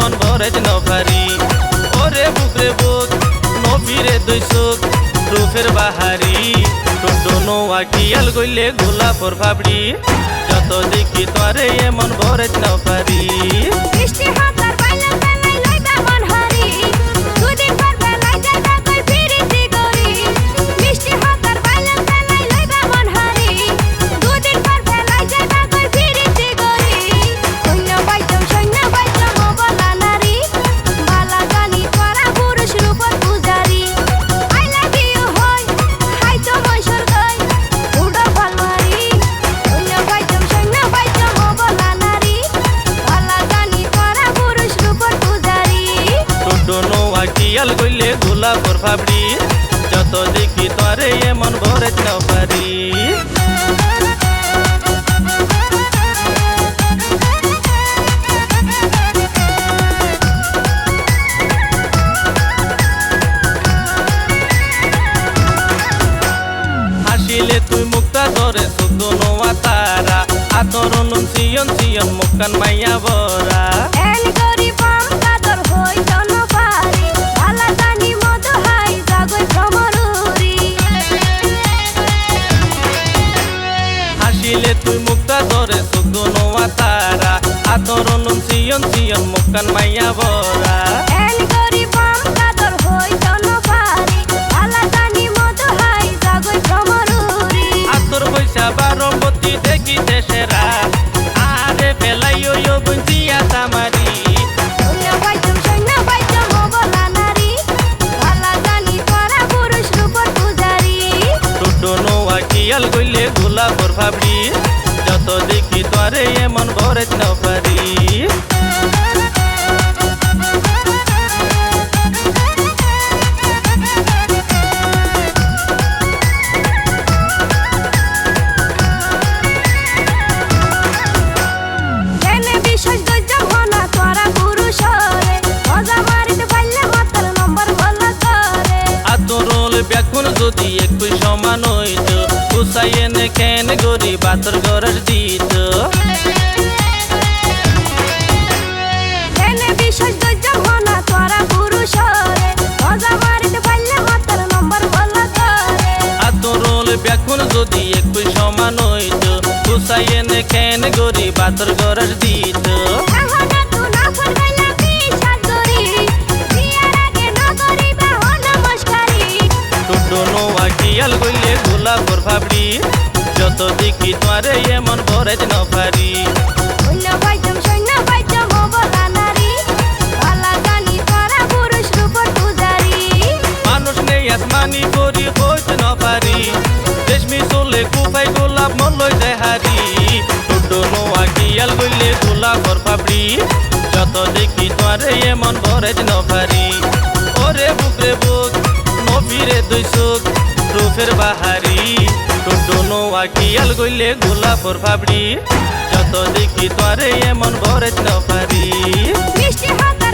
এমন ভরে ন পারি ওরে বুকরে বুক নবীরে দুই চোখ, রূপের বাহারি। টুডো নোয়া কিয়াল গইলে গোলাপর ভাবড়ি। যত দেখি তোরে এমন ভরে ন পারি নোয়া কিয়াল গইলে গোলাপর ফাবড়ি। যত দেখি তোরে এমন ভরে ন পারি হাসিলে তুই মুক্তা ধরে শুদ্ধ নোয়া তারা। আতরণ সিয়ন সিয়ন মুক্কান মাইয়া বরা আতরণ সিয়ন সিয়ন মুক্কান মাইয়া বালা বারম্বতী দেখি দেশেরা আরে ফেলাইও বুঝিয়া তামারি। গইলে গোলাপর যত দেখি তোরে এমন ভরে ন সমান হইত কুসাইয়েনে কেন গরি বাতর গরর দিত ব্যাকুন যদি একটু সমান হইত কুসাইয়েনে কেন গরি বাতর গরর দিত গোলাপর ভাবড়ি যত দেখি তোরে এমন ভরে ন পারি মানুষ নেই আসমানি করি কইতে ন পারি রেশমি চলে কুফাই গোলাপ মল্লই যায় হারি টুটো নোয়া কিয়াল গইলে গোলাপর যত দেখি তোরে এমন ভরে ন পারি ওরে বুকরে বুক নফিরে দুই চোখ। রূপের বাহারি। টুটো নোয়া কিয়াল গইলে গোলাপর ভাবড়ি যত দেখি তোরে এমন ভরে পারি মিষ্টি হাতার